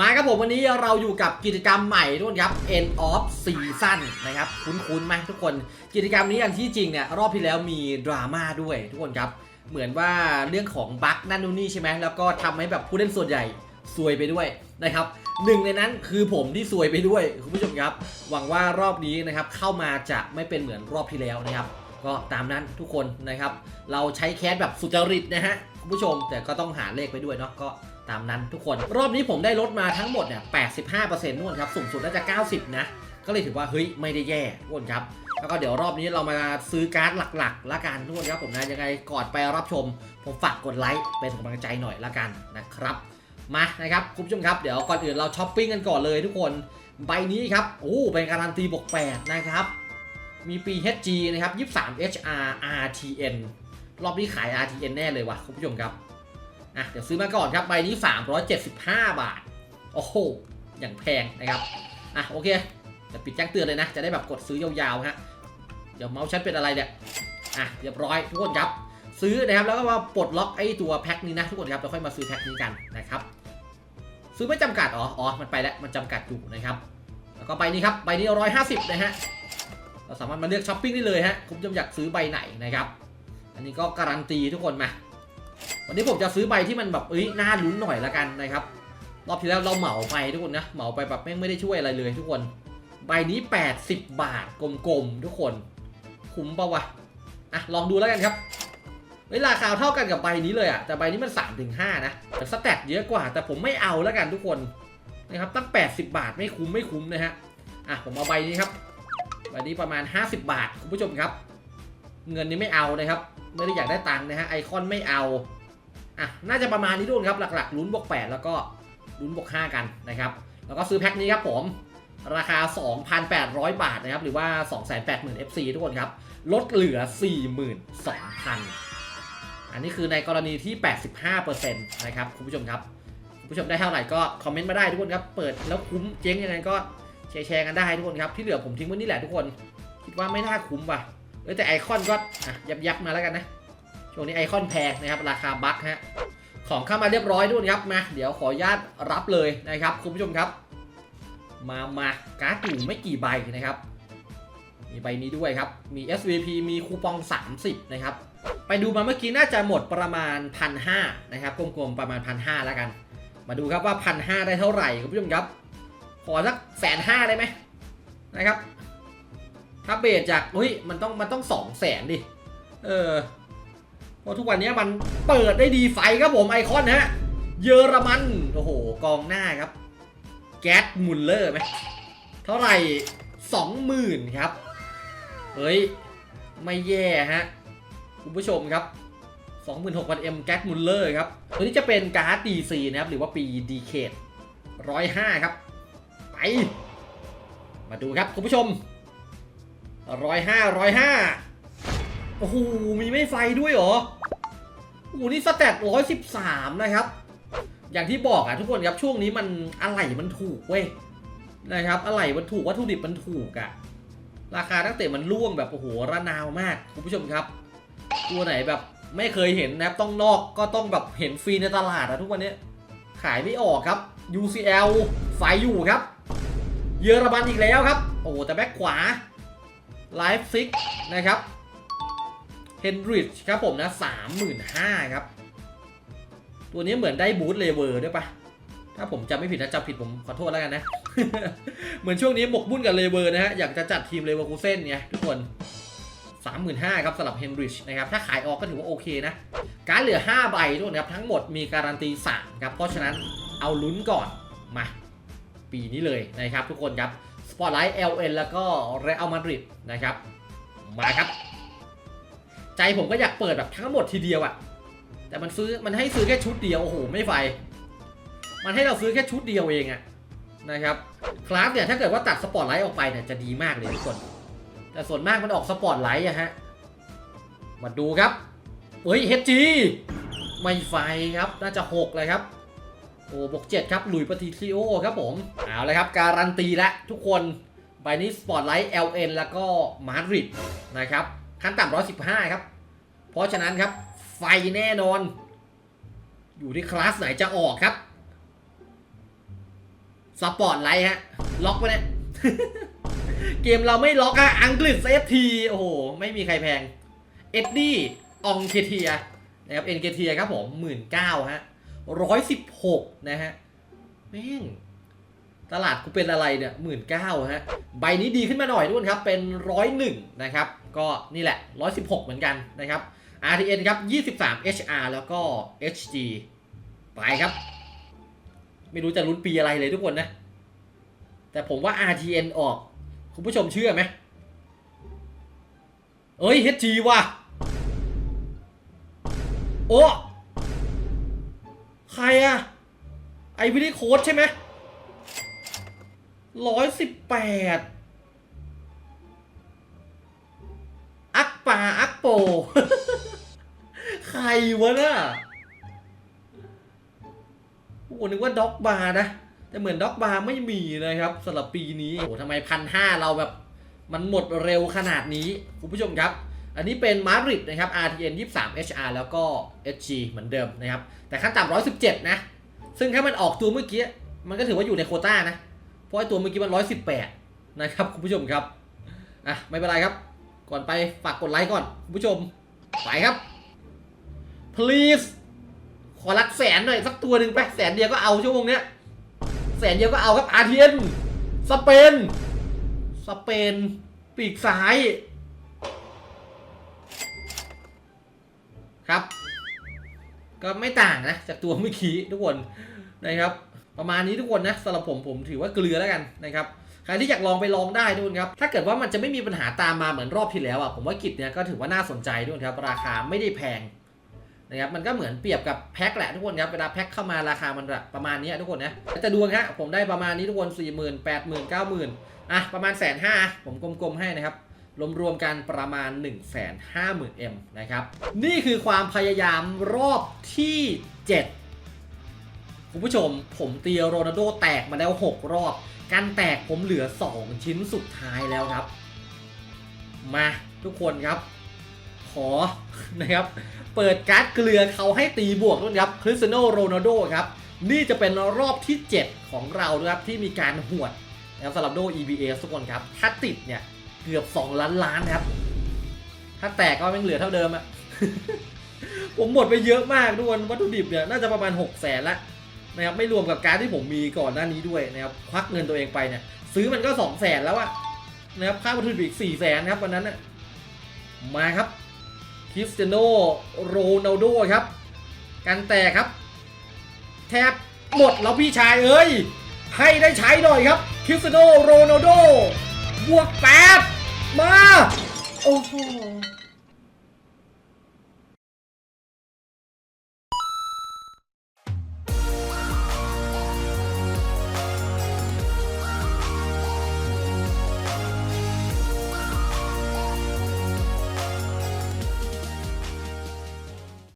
มาครับผมวันนี้เราอยู่กับกิจกรรมใหม่ทุกคนครับ End of Season นะครับ คุ้นๆไหมทุกคนกิจกรรมนี้อันที่จริงเนี่ยรอบที่แล้วมีดราม่าด้วยทุกคนครับ เหมือนว่าเรื่องของบั๊กนั่นนู่นนี่ใช่ไหมแล้วก็ทำให้แบบผู้เล่นส่วนใหญ่ซวยไปด้วยนะครับหนึ่งในนั้นคือผมที่ซวยไปด้วยคุณผู้ชมครับ หวังว่ารอบนี้นะครับเข้ามาจะไม่เป็นเหมือนรอบที่แล้วนะครับ ก็ตามนั้นทุกคนนะครับ เราใช้แคสแบบสุจริตนะฮะคุณผู้ชมแต่ก็ต้องหาเลขไปด้วยเนาะก็ ตามนั้นทุกคนรอบนี้ผมได้ลดมาทั้งหมดเนี่ย85%นู่นครับสูงสุดน่าจะ 90 นะ ก็เลยถือว่าเฮ้ยไม่ได้แย่ทุกคนครับแล้วก็เดี๋ยวรอบนี้เรามาซื้อการ์ดหลักๆละกันทุกคนครับผมนะยังไงก่อนไปรับชม ผมฝากกดไลค์เป็นกำลังใจหน่อยละกันนะครับมานะครับคุณผู้ชมครับเดี๋ยวก่อนอื่นเราช้อปปิ้งกันก่อนเลยทุกคนใบนี้ครับโอ้เป็นการันตีบวก8นะครับมีปี HG นะครับ 23 HR RTN รอบนี้ขาย RTN แน่เลยว่ะคุณผู้ชมครับ อะเดี๋ยวซื้อมาก่อนครับใบนี้ 375 บาท โอ้โห อย่างแพงนะครับ อะโอเค จะปิดแจ้งเตือนเลยนะ จะได้แบบกดซื้อยาวๆฮะ เดี๋ยวเมาส์ชัดเป็นอะไรเนี่ย อะเรียบร้อยทุกคนครับ ซื้อนะครับแล้วก็มาปลดล็อกไอ้ตัวแพ็คนี้นะทุกคนครับแล้วค่อยมาซื้อแพ็คนี้กันนะครับ ซื้อไม่จำกัดอ๋ออ๋อมันไปแล้วมันจำกัดอยู่นะครับ แล้วก็ใบนี้ครับใบนี้150นะฮะ เราสามารถมาเลือกช้อปปิ้งได้เลยฮะ คุณผู้ชมอยากซื้อใบไหนนะครับ อันนี้ก็การันตีทุกคนมา วันนี้ผมจะซื้อใบที่มันแบบเอ้ยน่าลุ้นหน่อยละกันนะครับรอบที่แล้วเราเหมาไปทุกคนนะเหมาไปแบบแม่งไม่ได้ช่วยอะไรเลยทุกคน ใบนี้ 80 บาทกลมๆทุกคนคุ้มปะวะอะลองดูแล้วกันครับเฮ้ยราคาเท่ากันกับใบนี้เลยอะแต่ใบนี้มัน3ถึง5นะแต่สแตทเยอะกว่า แต่ผมไม่เอาแล้วกันทุกคนนะครับตั้ง 80 บาทไม่คุ้มไม่คุ้มนะฮะอะผมเอาใบนี้ครับใบนี้ประมาณ 50 บาทคุณผู้ชมครับ เงินนี้ไม่เอานะครับไม่ได้อยากได้ตังค์นะฮะไอคอนไม่เอา อะน่าจะประมาณนี้ด้วยครับหลักๆลุ้นบวก8แล้วก็ลุ้นบวก5กันนะครับแล้วก็ซื้อแพ็คนี้ครับผมราคา 2,800 บาทนะครับ หรือว่า 280,000 FC ทุกคนครับ ลดเหลือ 42,000 อันนี้คือในกรณีที่ 85%นะครับ คุณผู้ชมครับ คุณผู้ชมได้เท่าไหร่ก็คอมเมนต์มาได้ทุกคนครับ เปิดแล้วคุ้มเจ๊งยังไงก็แชร์แชร์กันได้ทุกคนครับ ที่เหลือผมทิ้งไว้นี่แหละทุกคน คิดว่าไม่น่าคุ้มป่ะเออแต่ไอคอนก็อะยับยับมาแล้วกันนะ ช่วงนี้ไอคอนแพงนะครับ ราคาบัคฮะของเข้ามาเรียบร้อยทุกคนครับมาเดี๋ยวขออนุญาตรับเลยนะครับ คุณผู้ชมครับ มามาการ์ดอยู่ไม่กี่ใบนะครับ มีใบนี้ด้วยครับ มี SVP มีคูปอง 30 นะครับ ไปดูมาเมื่อกี้น่าจะหมดประมาณ 1,500นะครับกลมๆประมาณ 1,500แล้วกัน มาดูครับว่า 1,500 ได้เท่าไหร่คุณผู้ชมครับ ขอสักแสนห้าได้ไหมนะครับถ้าเบสจากเฮ้ยมันต้องมันต้องสองแสนดิ เออ เพราะทุกวันนี้มันเปิดได้ดีไฟครับผมไอคอนฮะ เยอรมัน โอ้โห กองหน้าครับ แก๊สมุลเลอร์ไหมเท่าไหร่สองหมื่นครับ เฮ้ย ไม่แย่ฮะ คุณผู้ชมครับ 26,000M แก๊สมุลเลอร์ครับ ตัวนี้จะเป็นการ์ด DC นะครับ หรือว่าปีดีเคท105 ครับ ไป มาดูครับ คุณผู้ชมร้อยห้าร้อยห้าโอ้โห มีไม่ไฟด้วยเหรอ โอ้โหนี่สแตทร้อยสิบสามนะครับ อย่างที่บอกอะทุกคนครับช่วงนี้มันอะไรมันถูกเว้ยนะครับอะไรมันถูกวัตถุดิบมันถูกอะราคาตั้งแต่มันล่วงแบบโอ้โหระนาวมากคุณผู้ชมครับ ตัวไหนแบบไม่เคยเห็นนะครับต้องนอกก็ต้องแบบเห็นฟรีในตลาดอะทุกวันนี้ขายไม่ออกครับ UCL ไฟอยู่ครับ เยอรมันอีกแล้วครับ โอ้โหแต่แบ็คขวาไลฟ์ซิกนะครับ ฮนริชครับผมนะสามหมื่นห้าครับ ตัวนี้เหมือนได้บูทเลเวอร์ด้วยปะถ้าผมจำไม่ผิดนะจำผิดผมขอโทษแล้วกันนะ เหมือนช่วงนี้หมกบุ่นกับเลเวอร์นะฮะ อยากจะจัดทีมเลเวอร์คูเซ่นไงทุกคน35,000ครับสำหรับเฮนริชนะครับ ถ้าขายออกก็ถือว่าโอเคนะ การเหลือ5ใบทุกคนครับ ทั้งหมดมีการันตี3ครับ เพราะฉะนั้นเอาลุ้นก่อนมา ปีนี้เลยนะครับทุกคนครับสปอร์ตไลท์ LN แล้วก็เรอัลมาดริดนะครับ มาครับ ใจผมก็อยากเปิดแบบทั้งหมดทีเดียวอะแต่มันซื้อมันให้ซื้อแค่ชุดเดียวโอ้โหไม่ไฟ มันให้เราซื้อแค่ชุดเดียวเองอะนะครับคลาสเนี่ยถ้าเกิดว่าตัดสปอร์ตไลท์ออกไปเนี่ยจะดีมากเลยทุกคน แต่ส่วนมากมันออกสปอร์ตไลท์อะฮะมาดูครับเฮ้ย HG ไม่ไฟครับน่าจะ6เลยครับโอ้บวก7ครับหลุยปฏิทิโอครับผมเอาเลยครับการันตีแล้วทุกคนใบนี้สปอร์ตไลท์ LN แล้วก็มาดริดนะครับ ขั้นต่ำ115ครับ เพราะฉะนั้นครับ ไฟแน่นอน อยู่ที่คลาสไหนจะออกครับสปอร์ตไลท์ฮะ ล็อกไปเนี่ย เกมเราไม่ล็อกอะอังกฤษเอฟทีโอ้โห ไม่มีใครแพง เอ็ดดี้ องเคเทียนะครับเอ็นเคเทียครับผมหมื่นเก้าฮะร้อยสิบหกนะฮะ แม่ง ตลาดกูเป็นอะไรเนี่ยหมื่นเก้าฮะ ใบนี้ดีขึ้นมาหน่อยทุกคนครับ เป็นร้อยหนึ่งนะครับ ก็นี่แหละร้อยสิบหกเหมือนกันนะครับ RTN ครับยี่สิบสาม HR แล้วก็ HG ไปครับ ไม่รู้จะลุ้นปีอะไรเลยทุกคนนะ แต่ผมว่า RTN ออก คุณผู้ชมเชื่อไหมเอ้ย HG ว่ะ โอ้ ใครอะไอวิดีโค้ดใช่ไหมร้อยสิบแปด ปาอักโป ใครวะน่ะโอ้นึกว่าด็อกบาร์นะ แต่เหมือนด็อกบาร์ไม่มีนะครับสำหรับปีนี้ โอ้ทำไมพันห้าเราแบบ มันหมดเร็วขนาดนี้ คุณผู้ชมครับ อันนี้เป็นมาดริดนะครับ RTN 23 HR แล้วก็ SG เหมือนเดิมนะครับ แต่ขั้นต่ำ117 นะ ซึ่งถ้ามันออกตัวเมื่อกี้ มันก็ถือว่าอยู่ในโคต้านะ เพราะไอตัวเมื่อกี้มัน 118 นะครับคุณผู้ชมครับ อะ ไม่เป็นไรครับ ก่อนไปฝากกดไลค์ก่อนคุณผู้ชม ไปครับ please ขอรักแสนหน่อยสักตัวหนึ่งไปแสนเดียวก็เอาชั่วโมงเนี้ยแสนเดียวก็เอาครับ RTN สเปน สเปน ปีกซ้าย ครับ ก็ไม่ต่างนะ จากตัวเมื่อกี้ทุกคนนะครับ ประมาณนี้ทุกคนนะสำหรับผมผมถือว่าเกลือแล้วกันนะครับ ใครที่อยากลองไปลองได้ทุกคนครับ ถ้าเกิดว่ามันจะไม่มีปัญหาตามมาเหมือนรอบที่แล้วอะ ผมว่ากิจเนี่ยก็ถือว่าน่าสนใจด้วยครับ ราคาไม่ได้แพงนะครับ มันก็เหมือนเปรียบกับแพ็คแหละทุกคนครับ เวลาแพ็คเข้ามาราคามันประมาณนี้ทุกคนนะ แต่ดวงฮะผมได้ประมาณนี้ทุกคน 4 0 0 0 0 8 0 0 0 0 9 0 0 0อะประมาณแสนห้าผมกลมๆให้นะครับรวมๆกันประมาณ 1 5 0 0 0 0 M นะครับ นี่คือความพยายามรอบที่ 7 คุณผู้ชมผมเตียโรนัลโดแตกมาแล้ว 6 รอบ การแตกผมเหลือ 2 ชิ้นสุดท้ายแล้วครับ มาทุกคนครับ ขอนะครับ เปิดการ์ดเกลือเขาให้ตีบวกด้วยครับคริสเตียโนโรนัลโดครับ นี่จะเป็นรอบที่ 7 ของเราด้วยครับที่มีการหวดนะครับสำหรับโด EBA ทุกคนครับ ถ้าติดเนี่ยเกือบ 2 ล้านล้านครับ ถ้าแตกก็ไม่เหลือเท่าเดิมอะผมหมดไปเยอะมากทุกคนวัตถุดิบเนี่ยน่าจะประมาณ6 0แสนละ นะครับไม่รวมกับการที่ผมมีก่อนหน้านี้ด้วยนะครับควักเงินตัวเองไปเนี่ยซื้อมันก็2 0 0แสนแล้วอะนะครับค่าวัตถุดิบอีก4 0แสนครับวันนั้นน่ะมาครับคริสเตียโนโรนัลโดครับ กันแตกครับ แทบหมดแล้วพี่ชายเอ้ยให้ได้ใช้หน่อยครับคริสเตียโนโรนัลโดบวกแปดมา โอ้โห